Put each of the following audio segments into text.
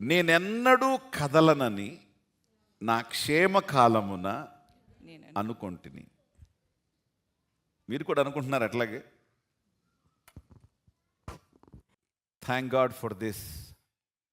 నేనెన్నడూ కదలనని నా క్షేమకాలమున నేను అనుకొంటిని. మీరు కూడా అనుకుంటున్నారు అట్లాగే? Thank God for this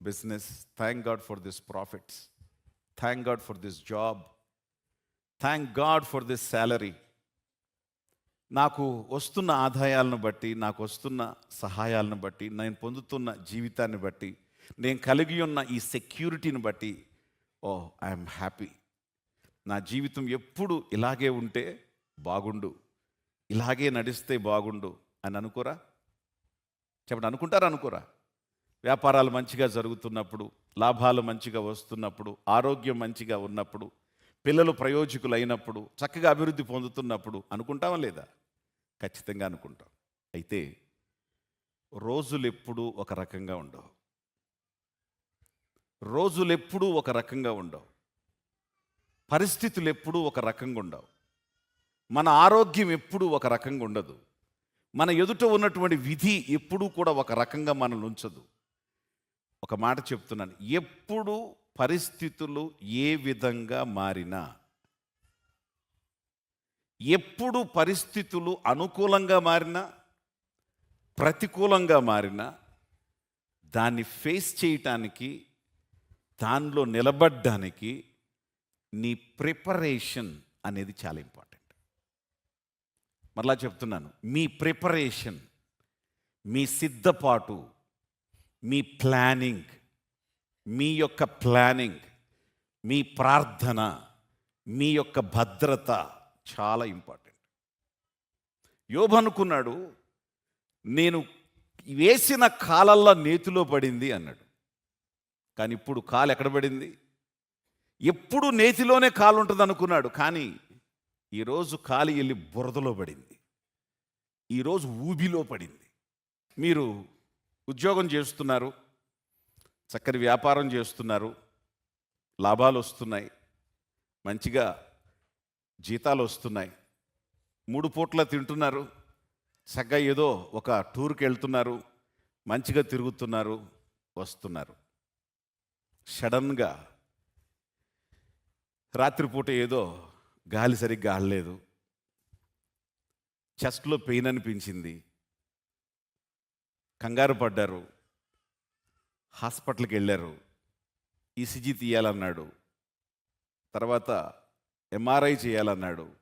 business thank God for this profits thank God for this job thank God for this salary నాకు వస్తున్న ఆదాయాలను బట్టి నాకు వస్తున్న సహాయాలను బట్టి నేను పొందుతున్న జీవితాన్ని బట్టి నేను కలిగి ఉన్న ఈ సెక్యూరిటీని బట్టి ఓ ఐఎమ్ హ్యాపీ. నా జీవితం ఎప్పుడు ఇలాగే ఉంటే బాగుండు. ఇలాగే నడిస్తే బాగుండు అని అనుకోరా? చెప్పండి అనుకుంటారా అనుకోరా? వ్యాపారాలు మంచిగా జరుగుతున్నప్పుడు లాభాలు మంచిగా వస్తున్నప్పుడు ఆరోగ్యం మంచిగా ఉన్నప్పుడు పిల్లలు ప్రయోజకులు అయినప్పుడు చక్కగా అభివృద్ధి పొందుతున్నప్పుడు అనుకుంటామా లేదా? ఖచ్చితంగా అనుకుంటాం. అయితే రోజులు ఎప్పుడూ ఒక రకంగా ఉండవు. రోజులు ఎప్పుడూ ఒక రకంగా ఉండవు. పరిస్థితులు ఎప్పుడూ ఒక రకంగా ఉండవు. మన ఆరోగ్యం ఎప్పుడూ ఒక రకంగా ఉండదు. మన ఎదుట ఉన్నటువంటి విధి ఎప్పుడూ కూడా ఒక రకంగా మనల్ని ఉంచదు. ఒక మాట చెప్తున్నాను. ఎప్పుడు పరిస్థితులు ఏ విధంగా మారినా ఎప్పుడు పరిస్థితులు అనుకూలంగా మారినా ప్రతికూలంగా మారినా దాన్ని ఫేస్ చేయటానికి దానిలో నిలబడ్డానికి నీ ప్రిపరేషన్ అనేది చాలా ఇంపార్టెంట్. మరలా చెప్తున్నాను మీ ప్రిపరేషన్ మీ సిద్ధపాటు మీ ప్లానింగ్ మీ యొక్క ప్లానింగ్ మీ ప్రార్థన మీ యొక్క భద్రత చాలా ఇంపార్టెంట్. యోబు అనుకున్నాడు నేను వేసిన కాలల్లా నేతిలో పడింది అన్నాడు. కానీ ఇప్పుడు కాలు ఎక్కడ పడింది? ఎప్పుడు నేతిలోనే కాలు ఉంటుంది అనుకున్నాడు. కానీ ఈరోజు కాలు వెళ్ళి బురదలో పడింది. ఈరోజు ఊబిలో పడింది. మీరు ఉద్యోగం చేస్తున్నారు చక్కని వ్యాపారం చేస్తున్నారు లాభాలు వస్తున్నాయి మంచిగా జీతాలు వస్తున్నాయి మూడు పూట్ల తింటున్నారు చక్కగా ఏదో ఒక టూర్కి వెళ్తున్నారు మంచిగా తిరుగుతున్నారు వస్తున్నారు. సడన్గా రాత్రిపూట ఏదో గాలి సరిగ్గా ఆడలేదు. చెస్ట్లో పెయిన్ అనిపించింది. కంగారు పడ్డారు. హాస్పిటల్కి వెళ్ళారు. ఈసీజీ తీయాలన్నాడు. తర్వాత ఎంఆర్ఐ చేయాలన్నాడు.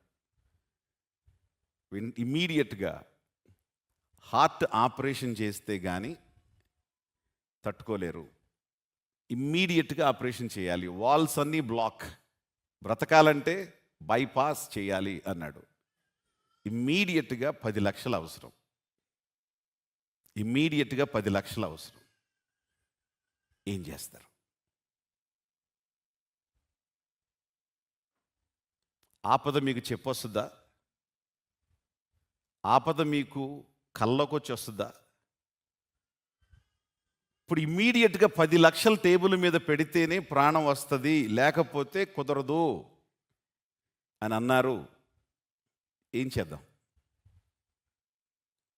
ఇమ్మీడియట్గా హార్ట్ ఆపరేషన్ చేస్తే కానీ తట్టుకోలేరు. ఇమ్మీడియట్గా ఆపరేషన్ చేయాలి. వాల్స్ అన్నీ బ్లాక్. బ్రతకాలంటే బైపాస్ చేయాలి అన్నాడు. ఇమ్మీడియట్గా పది లక్షలు అవసరం. ఇమ్మీడియట్గా పది లక్షలు అవసరం. ఏం చేస్తారు? ఆపద మీకు చెప్పొస్తుందా? ఆపద మీకు కళ్ళకొచ్చి వస్తుందా? ఇప్పుడు ఇమ్మీడియట్గా పది లక్షల టేబుల్ మీద పెడితేనే ప్రాణం వస్తుంది లేకపోతే కుదరదు అని అన్నారు. ఏం చేద్దాం?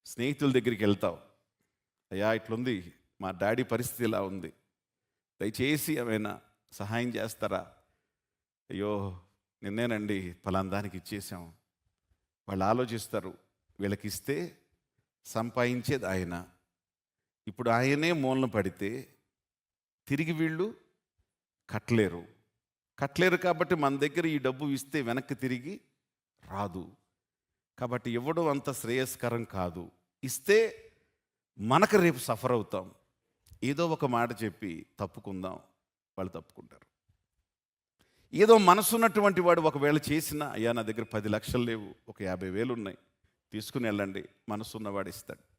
స్నేహితుల దగ్గరికి వెళ్తావు. అయ్యా ఇట్లుంది మా డాడీ పరిస్థితి ఇలా ఉంది. దయచేసి ఏమైనా సహాయం చేస్తారా? అయ్యో నిన్నేనండి ఫలాందానికి ఇచ్చేసాం వాళ్ళు ఆలోచిస్తారు వీళ్ళకిస్తే సంపాదించేది ఆయన. ఇప్పుడు ఆయనే మూలన పడితే తిరిగి వీళ్ళు కట్టలేరు. కట్టలేరు కాబట్టి మన దగ్గర ఈ డబ్బు ఇస్తే వెనక్కి తిరిగి రాదు. కాబట్టి ఇవ్వడం అంత శ్రేయస్కరం కాదు. ఇస్తే మనకు రేపు సఫర్ అవుతాం. ఏదో ఒక మాట చెప్పి తప్పుకుందాం. వాళ్ళు తప్పుకుంటారు. ఏదో మనసున్నటువంటి వాడు ఒకవేళ చేసినా అయ్యా నా దగ్గర పది లక్షలు లేవు ఒక యాభై వేలు ఉన్నాయి తీసుకుని వెళ్ళండి మనసున్నవాడు ఇస్తాడు.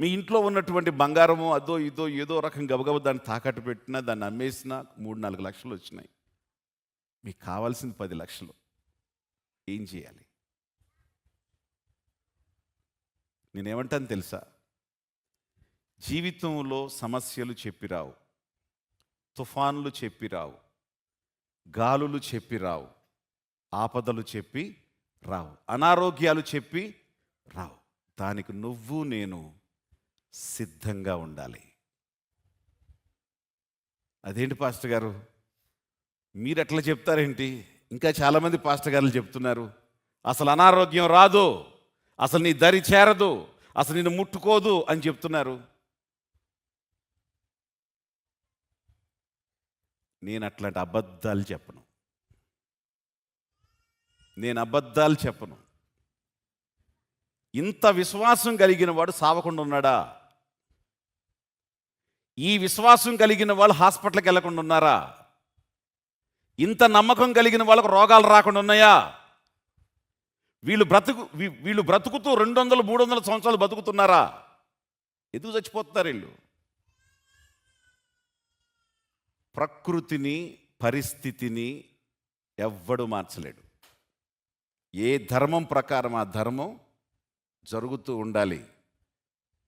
మీ ఇంట్లో ఉన్నటువంటి బంగారము అదో ఇదో ఏదో రకం గబగబ దాన్ని తాకట్టు పెట్టినా దాన్ని అమ్మేసినా మూడు నాలుగు లక్షలు వచ్చినాయి. మీకు కావాల్సింది పది లక్షలు. ఏం చేయాలి? నేనేమంటాను తెలుసా? జీవితంలో సమస్యలు చెప్పిరావు తుఫాన్లు చెప్పిరావు గాలులు చెప్పి రావు. ఆపదలు చెప్పి రావు. అనారోగ్యాలు చెప్పి రావు. దానికి నువ్వు నేను సిద్ధంగా ఉండాలి. అదేంటి పాస్టర్ గారు? మీరు ఎట్లా చెప్తారేంటి? ఇంకా చాలామంది పాస్టర్ గారులు చెప్తున్నారు. అసలు అనారోగ్యం రాదు. అసలు నీ దరి చేరదు. అసలు నిన్ను ముట్టుకోదు అని చెప్తున్నారు. నేను అట్లాంటి అబద్ధాలు చెప్పను. నేను అబద్ధాలు చెప్పను. ఇంత విశ్వాసం కలిగిన వాడు సావకుండా ఉన్నాడా? ఈ విశ్వాసం కలిగిన వాళ్ళు హాస్పిటల్కి వెళ్ళకుండా ఉన్నారా? ఇంత నమ్మకం కలిగిన వాళ్ళకు రోగాలు రాకుండా ఉన్నాయా? వీళ్ళు బ్రతుకు వీ- వీళ్ళు బ్రతుకుతూ రెండు వందలు మూడు వందల సంవత్సరాలు బతుకుతున్నారా? ఎందుకు చచ్చిపోతున్నారు వీళ్ళు? ప్రకృతిని పరిస్థితిని ఎవ్వడు మార్చలేడు. ఏ ధర్మం ప్రకారం ఆ ధర్మం జరుగుతూ ఉండాలి.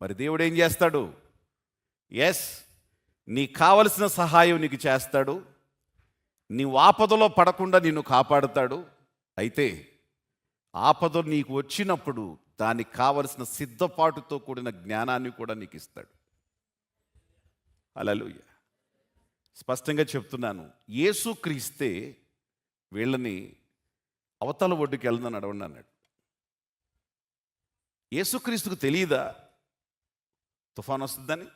మరి దేవుడు ఏం చేస్తాడు? ఎస్ నీకు కావలసిన సహాయం నీకు చేస్తాడు. నీవు ఆపదలో పడకుండా నిన్ను కాపాడుతాడు. అయితే ఆపద నీకు వచ్చినప్పుడు దానికి కావలసిన సిద్ధపాటుతో కూడిన జ్ఞానాన్ని కూడా నీకు ఇస్తాడు. అలలుయ్య స్పష్టంగా చెప్తున్నాను యేసుక్రీస్తే వీళ్ళని అవతల ఒడ్డుకి వెళ్దాం అడవండి అన్నాడు. యేసుక్రీస్తుకు తెలియదా తుఫాన్ వస్తుందని?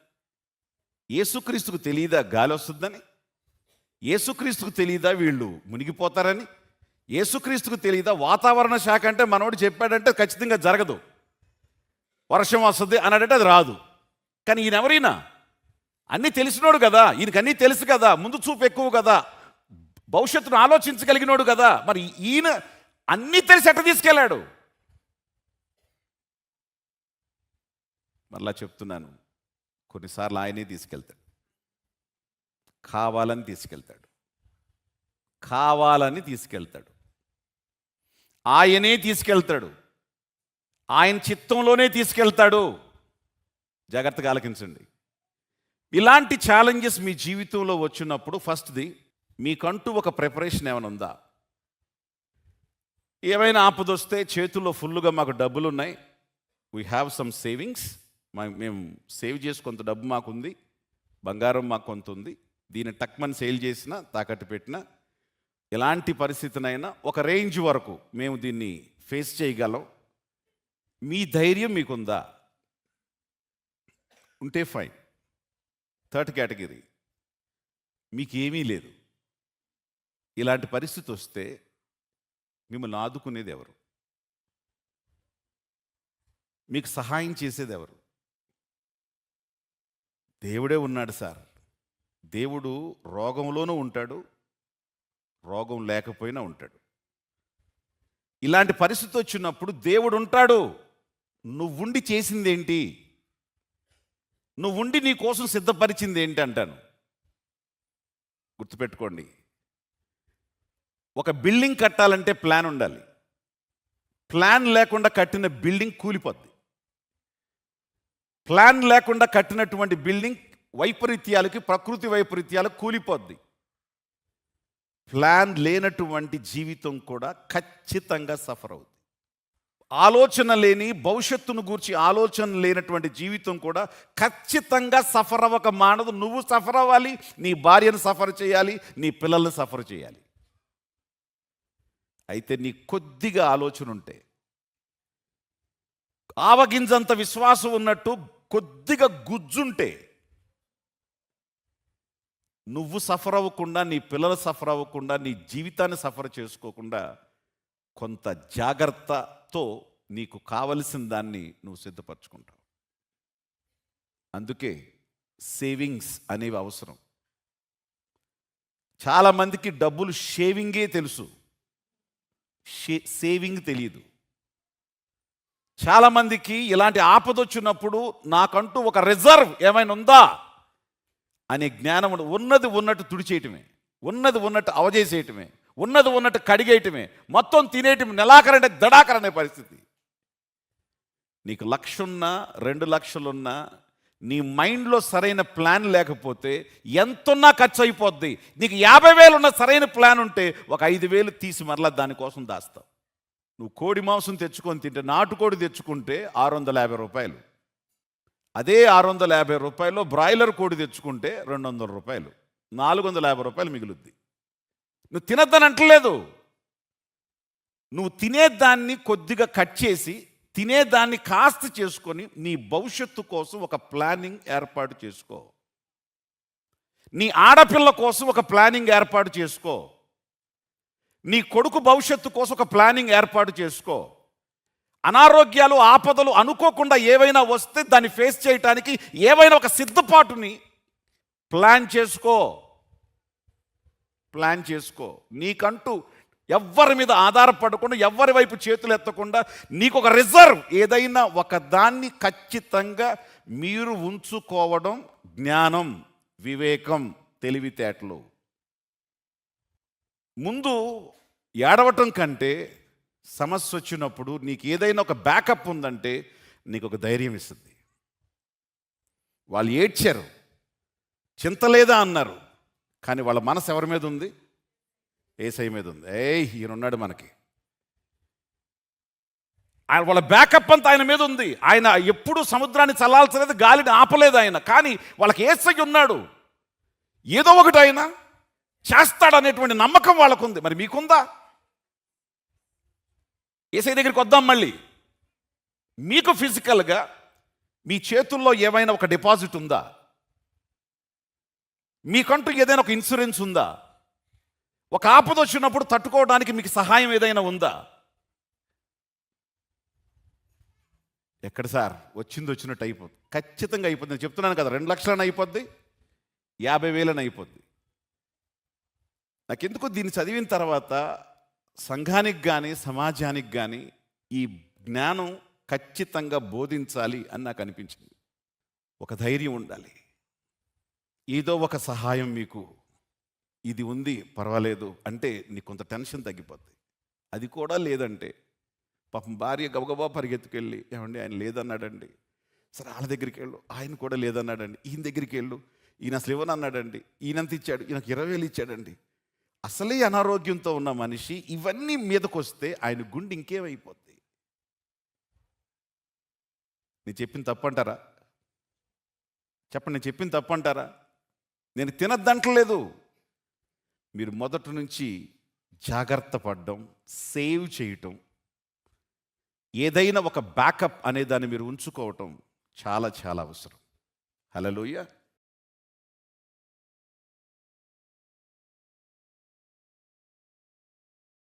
యేసుక్రీస్తుకు తెలియదా గాలి వస్తుందని యేసుక్రీస్తుకు తెలియదా వీళ్ళు మునిగిపోతారని? యేసుక్రీస్తుకు తెలియదా వాతావరణ శాఖ అంటే మనోడు చెప్పాడంటే ఖచ్చితంగా జరగదు. వర్షం వస్తుంది అన్నాడంటే అది రాదు. కానీ ఈయన ఎవరైనా అన్నీ తెలిసినోడు కదా ఈయనకి అన్నీ తెలుసు కదా ముందు చూపు ఎక్కువ కదా భవిష్యత్తును ఆలోచించగలిగినోడు కదా మరి ఈయన అన్నీ తెలిసి ఎట్ట తీసుకెళ్ళాడు? మరలా చెప్తున్నాను. కొన్నిసార్లు ఆయనే తీసుకెళ్తాడు. కావాలని తీసుకెళ్తాడు. కావాలని తీసుకెళ్తాడు. ఆయనే తీసుకెళ్తాడు. ఆయన చిత్తంలోనే తీసుకెళ్తాడు. జాగ్రత్తగా ఆలకించండి. ఇలాంటి ఛాలెంజెస్ మీ జీవితంలో వచ్చినప్పుడు ఫస్ట్ది మీకంటూ ఒక ప్రిపరేషన్ ఏమైనా ఉందా? ఏమైనా ఆపదొస్తే చేతుల్లో ఫుల్గా మాకు డబ్బులు ఉన్నాయి వీ హ్యావ్ సమ్ సేవింగ్స్ మేము సేవ్ చేసి కొంత డబ్బు మాకుంది బంగారం మాకు కొంత ఉంది దీన్ని టక్మన్ సేల్ చేసిన తాకట్టు పెట్టిన ఎలాంటి పరిస్థితినైనా ఒక రేంజ్ వరకు మేము దీన్ని ఫేస్ చేయగలం. మీ ధైర్యం మీకుందా? ఉంటే ఫైన్. Third category. మీకు ఏమీ లేదు. ఇలాంటి పరిస్థితి వస్తే మిమ్మల్ని ఆదుకునేది ఎవరు? మీకు సహాయం చేసేది ఎవరు? దేవుడే ఉన్నాడు సార్. దేవుడు రోగంలోనూ ఉంటాడు రోగం లేకపోయినా ఉంటాడు. ఇలాంటి పరిస్థితి వచ్చినప్పుడు దేవుడు ఉంటాడు. నువ్వుండి చేసిందేంటి? నువ్వుండి నీ కోసం సిద్ధపరిచింది ఏంటి అంటాను. గుర్తుపెట్టుకోండి. ఒక బిల్డింగ్ కట్టాలంటే ప్లాన్ ఉండాలి. ప్లాన్ లేకుండా కట్టిన బిల్డింగ్ కూలిపోద్ది. ప్లాన్ లేకుండా కట్టినటువంటి బిల్డింగ్ వైపరీత్యాలకి ప్రకృతి వైపరీత్యాలకు కూలిపోద్ది. ప్లాన్ లేనటువంటి జీవితం కూడా ఖచ్చితంగా సఫర్ అవుతుంది ఆలోచన లేని భవిష్యత్తును గూర్చి ఆలోచన లేనటువంటి జీవితం కూడా ఖచ్చితంగా సఫర్ అవ్వక మానదు. నువ్వు సఫర్ అవ్వాలి నీ భార్యను సఫర్ చేయాలి నీ పిల్లల్ని సఫర్ చేయాలి. అయితే నీ కొద్దిగా ఆలోచన ఉంటే ఆవగింజంత విశ్వాసం ఉన్నట్టు కొద్దిగా గుజ్జుంటే నువ్వు సఫర్ అవ్వకుండా నీ పిల్లలు సఫర్ అవ్వకుండా నీ జీవితాన్ని సఫర్ చేసుకోకుండా కొంత జాగ్రత్తతో నీకు కావలసిన దాన్ని నువ్వు సిద్ధపరచుకుంటావు. అందుకే సేవింగ్స్ అనేవి అవసరం. చాలామందికి డబ్బులు షేవింగే తెలుసు. షే సేవింగ్ తెలియదు. చాలామందికి ఇలాంటి ఆపద వచ్చినప్పుడు నాకంటూ ఒక రిజర్వ్ ఏమైనా ఉందా? అనే జ్ఞానం ఉన్నది ఉన్నట్టు తుడిచేయటమే ఉన్నది ఉన్నట్టు అవజేసేయటమే ఉన్నది ఉన్నట్టు కడిగేయటమే మొత్తం తినేయటం నెలాఖరంటే దడాకరనే పరిస్థితి. నీకు లక్ష ఉన్నా రెండు లక్షలున్నా నీ మైండ్లో సరైన ప్లాన్ లేకపోతే ఎంతున్నా ఖర్చు అయిపోద్ది నీకు యాభై వేలు ఉన్న సరైన ప్లాన్ ఉంటే ఒక ఐదు వేలు తీసి మరలా దానికోసం దాస్తావు. నువ్వు కోడి మాంసం తెచ్చుకొని తింటే నాటుకోడి తెచ్చుకుంటే ఆరు వందల యాభై రూపాయలు. అదే ఆరు వందల యాభై రూపాయలు బ్రాయిలర్ కోడి తెచ్చుకుంటే రెండు వందల రూపాయలు. నాలుగు వందల యాభై రూపాయలు మిగులుద్ది. నువ్వు తినద్దని అంటలేదు. నువ్వు తినేదాన్ని కొద్దిగా కట్ చేసి తినేదాన్ని కాస్త చేసుకొని నీ భవిష్యత్తు కోసం ఒక ప్లానింగ్ ఏర్పాటు చేసుకో. నీ ఆడపిల్ల కోసం ఒక ప్లానింగ్ ఏర్పాటు చేసుకో. నీ కొడుకు భవిష్యత్తు కోసం ఒక ప్లానింగ్ ఏర్పాటు చేసుకో. అనారోగ్యాలు ఆపదలు అనుకోకుండా ఏవైనా వస్తే దాన్ని ఫేస్ చేయటానికి ఏవైనా ఒక సిద్ధపాటుని ప్లాన్ చేసుకో. ప్లాన్ చేసుకో. నీకంటూ ఎవ్వరి మీద ఆధారపడకుండా ఎవ్వరి వైపు చేతులు ఎత్తకుండా నీకు ఒక రిజర్వ్ ఏదైనా ఒక దాన్ని ఖచ్చితంగా మీరు ఉంచుకోవడం జ్ఞానం వివేకం తెలివితేటలు. ముందు ఏడవటం కంటే సమస్య వచ్చినప్పుడు నీకు ఏదైనా ఒక బ్యాకప్ ఉందంటే నీకు ఒక ధైర్యం ఇస్తుంది. వాళ్ళు ఏడ్చారు. చింతలేదా అన్నారు. కానీ వాళ్ళ మనసు ఎవరి మీద ఉంది? ఏసై మీద ఉంది. ఏ ఈయన ఉన్నాడు మనకి. ఆయన వాళ్ళ బ్యాకప్ అంతా ఆయన మీద ఉంది. ఆయన ఎప్పుడు సముద్రాన్ని చల్లాల్సలేదు గాలిని ఆపలేదు ఆయన. కానీ వాళ్ళకి ఏసై ఉన్నాడు. ఏదో ఒకటి ఆయన చేస్తాడనేటువంటి నమ్మకం వాళ్ళకుంది. మరి మీకుందా? ఏసై దగ్గరికి వద్దాం మళ్ళీ. మీకు ఫిజికల్గా మీ చేతుల్లో ఏమైనా ఒక డిపాజిట్ ఉందా? మీకంటూ ఏదైనా ఒక ఇన్సూరెన్స్ ఉందా? ఒక ఆపద వచ్చినప్పుడు తట్టుకోవడానికి మీకు సహాయం ఏదైనా ఉందా? ఎక్కడ సార్? వచ్చింది వచ్చినట్టు అయిపోద్ది. ఖచ్చితంగా అయిపోద్ది. నేను చెప్తున్నాను కదా రెండు లక్షలని అయిపోద్ది యాభై వేలని అయిపోద్ది. నాకెందుకో దీన్ని చదివిన తర్వాత సంఘానికి కానీ సమాజానికి కానీ ఈ జ్ఞానం ఖచ్చితంగా బోధించాలి అని నాకు అనిపించింది. ఒక ధైర్యం ఉండాలి. ఏదో ఒక సహాయం మీకు. ఇది ఉంది పర్వాలేదు అంటే నీకు కొంత టెన్షన్ తగ్గిపోద్ది. అది కూడా లేదంటే పాపం భార్య గబగబా పరిగెత్తుకెళ్ళి ఏమండి ఆయన లేదన్నాడండి. సరే వాళ్ళ దగ్గరికి వెళ్ళు. ఆయన కూడా లేదన్నాడండి. ఈయన దగ్గరికి వెళ్ళు. ఈయన అసలు ఇవ్వనన్నాడండి ఈయనంత ఇచ్చాడు. ఈయనకు ఇరవై వేలు ఇచ్చాడండి. అసలే అనారోగ్యంతో ఉన్న మనిషి ఇవన్నీ మీదకు వస్తే ఆయన గుండె ఇంకేమైపోద్ది. నేను చెప్పిన తప్పంటారా? చెప్పండి నేను చెప్పిన తప్పంటారా? నేను తినద్దంటలేదు. మీరు మొదటి నుంచి జాగ్రత్త పడడం సేవ్ చేయటం ఏదైనా ఒక బ్యాకప్ అనే దాన్ని మీరు ఉంచుకోవటం చాలా చాలా అవసరం. హలోయ